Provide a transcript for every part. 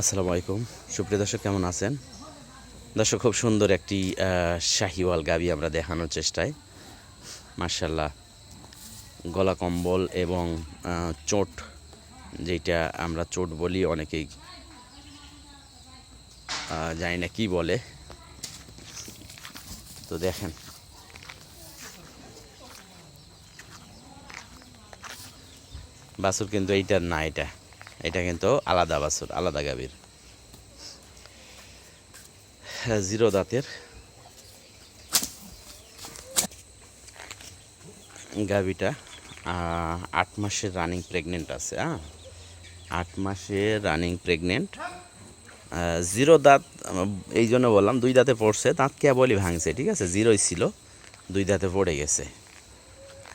আসসালামু আলাইকুম। সুপ্রিয় দর্শক, কেমন আছেন? দর্শক, খুব সুন্দর একটি শাহিওয়াল গাবি আমরা দেখানোর চেষ্টায়। মার্শাল্লাহ গলা কম্বল এবং চোট, যেটা আমরা চোট বলি অনেকেই জানি না কি বলে। তো দেখেন। বাছুর কিন্তু এইটার না, এটা। এটা কিন্তু আলাদা বাছুর আলাদা গাভীর। হ্যাঁ, জিরো দাঁতের গাভীটা আট মাসের রানিং প্রেগনেন্ট আছে হ্যাঁ? আট মাসের রানিং প্রেগনেন্ট জিরো দাঁত এই জন্য বললাম দুই দাঁতে পড়ছে দাঁত কেবলই ভাঙছে ঠিক আছে? জিরোই ছিল দুই দাঁতে পড়ে গেছে।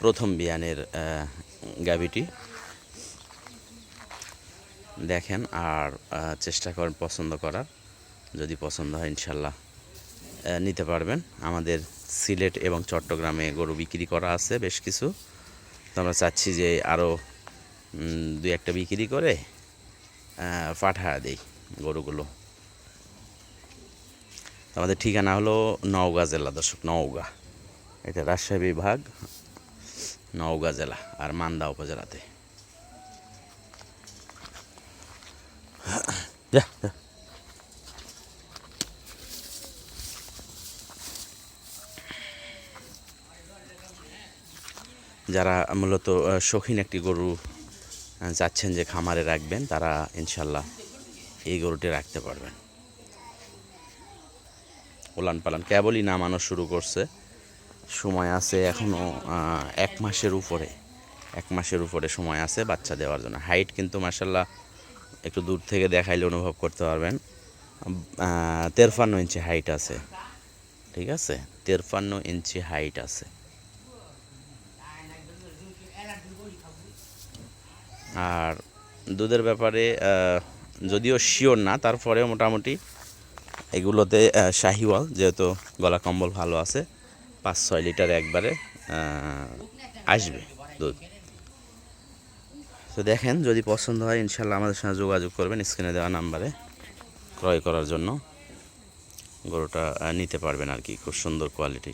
প্রথম বিয়ানের গাভীটি। দেখেন আর চেষ্টা করেন পছন্দ করার। যদি পছন্দ হয় ইনশাল্লাহ নিতে পারবেন। আমাদের সিলেট এবং চট্টগ্রামে গরু বিক্রি করা আছে বেশ কিছু। তো আমরা চাচ্ছি যে আরও দুই একটা বিক্রি করে পাঠা দেই গরুগুলো। আমাদের ঠিকানা হলো নওগাঁ জেলা, দর্শক, নওগাঁ। এটা রাজশাহী বিভাগ, নওগাঁ জেলা, আর মান্দা উপজেলাতে। যা যা। যারা মূলত শৌখিন একটি গরু চাচ্ছেন যে খামারে রাখবেন, তারা ইনশাল্লাহ এই গরুটি রাখতে পারবেন। ওলান পালান কেবলই নামানো শুরু করছে। সময় আছে এখনও এক মাসের উপরে, এক মাসের উপরে সময় আছে বাচ্চা দেওয়ার জন্য। হাইট কিন্তু মাসাল্লাহ একটু দূর থেকে দেখাইলে অনুভব করতে পারবেন। তেরপান্ন ইঞ্চি হাইট আছে। ঠিক আছে? তেরপান্ন ইঞ্চি হাইট আছে। আর দুধের ব্যাপারে যদিও শিওর না, তারপরেও মোটামুটি এগুলোতে শাহিওয়াল, যেহেতু গলা কম্বল ভালো আছে, পাঁচ ছয় লিটার একবারে আসবে দুধ। তো দেখেন, যদি পছন্দ হয় ইনশাল্লাহ আমাদের সঙ্গে যোগাযোগ করবেন স্ক্রিনে দেওয়া নাম্বারে ক্রয় করার জন্য। গরুটা নিতে পারবেন আর কি, খুব সুন্দর কোয়ালিটি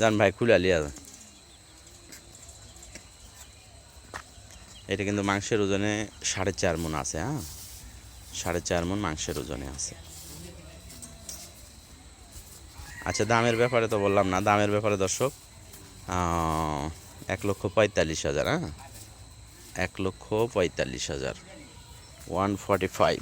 যান ভাই, খুলে যান। এটা কিন্তু মাংসের ওজনে সাড়ে চার মন আছে হ্যাঁ? সাড়ে চার মন মাংসের ওজনে আছে। আচ্ছা দামের ব্যাপারে তো বললাম না। দামের ব্যাপারে দর্শক এক লক্ষ পঁয়তাল্লিশ হাজার হ্যাঁ? এক লক্ষ পঁয়তাল্লিশ হাজার ওয়ান ফর্টি ফাইভ